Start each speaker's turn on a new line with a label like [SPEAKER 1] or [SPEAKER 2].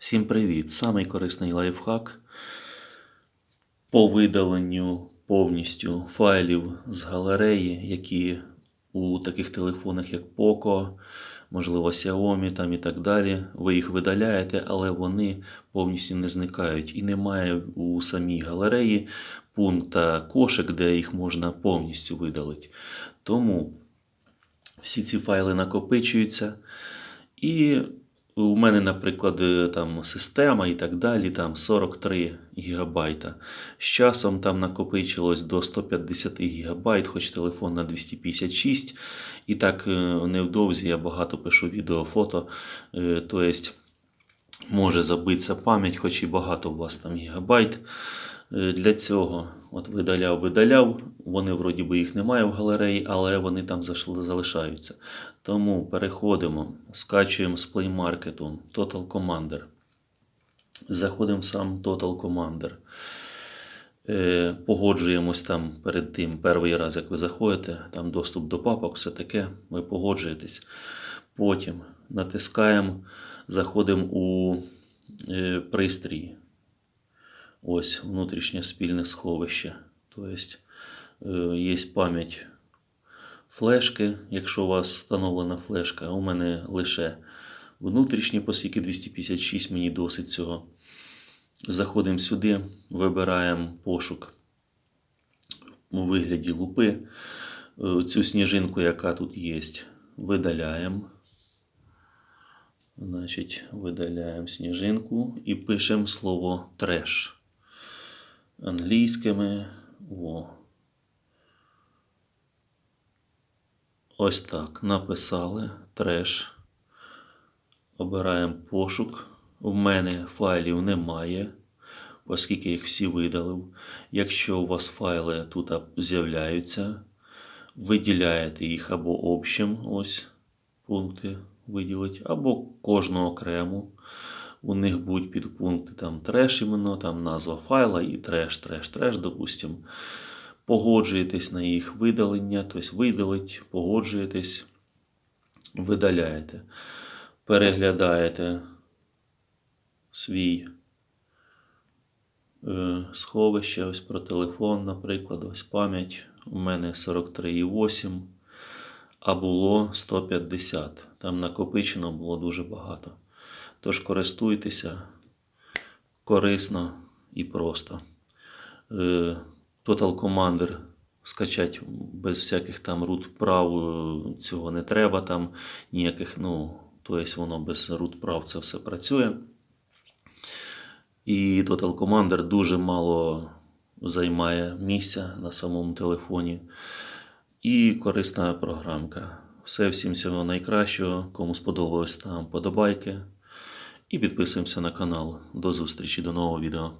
[SPEAKER 1] Всім привіт! Самий корисний лайфхак по видаленню повністю файлів з галереї, які у таких телефонах, як Poco, можливо, Xiaomi там і так далі. Ви їх видаляєте, але вони повністю не зникають. І немає у самій галереї пункта кошик, де їх можна повністю видалити. Тому всі ці файли накопичуються. І у мене, наприклад, е, там система і так далі, там 43 гігабайта. З часом там накопичилось до 150 гігабайт, хоч телефон на 256. І так е, невдовзі я багато пишу відео, фото. То есть може забитися пам'ять, хоч і багато у вас там гігабайт. Для цього от видаляв, видаляв. Вони вроді би їх немає в галереї, але вони там залишаються. Тому переходимо, скачуємо з Play Market Total Commander. Заходимо в сам Total Commander. Е, Погоджуємось там перед тим, перший раз, як ви заходите, там доступ до папок, все таке, ви погоджуєтесь. Потім натискаємо, заходимо у е, пристрій. Ось внутрішнє спільне сховище. Тобто е, є пам'ять флешки, якщо у вас встановлена флешка. У мене лише внутрішні, оскільки 256 мені досить цього. Заходимо сюди, вибираємо пошук у вигляді лупи. Е, Цю сніжинку, яка тут є, видаляємо. Значить, видаляємо сніжинку і пишемо слово треш англійськими. О. Ось так. Написали треш. Обираємо пошук. У мене файлів немає, оскільки їх всі видалив. Якщо у вас файли тут з'являються, виділяєте їх або общим, ось пункти виділить, або кожну окрему. У них будуть підпункти там треш іменно, там назва файла і треш, треш, треш, допустимо. Погоджуєтесь на їх видалення, тобто видалить, погоджуєтесь, видаляєте, переглядаєте свій е, сховище, ось про телефон, наприклад, ось пам'ять. У мене 43,8, а було 150. Там накопичено було дуже багато. Тож користуйтеся корисно і просто. Е, Total Commander скачати без всяких там root прав е, цього не треба. Там ніяких, ну, тобто воно без root прав це все працює. І Total Commander дуже мало займає місця на самому телефоні. І корисна програмка. Все всім всього найкращого. Кому сподобалось, там подобайки. І підписуємося на канал. До зустрічі, до нового відео.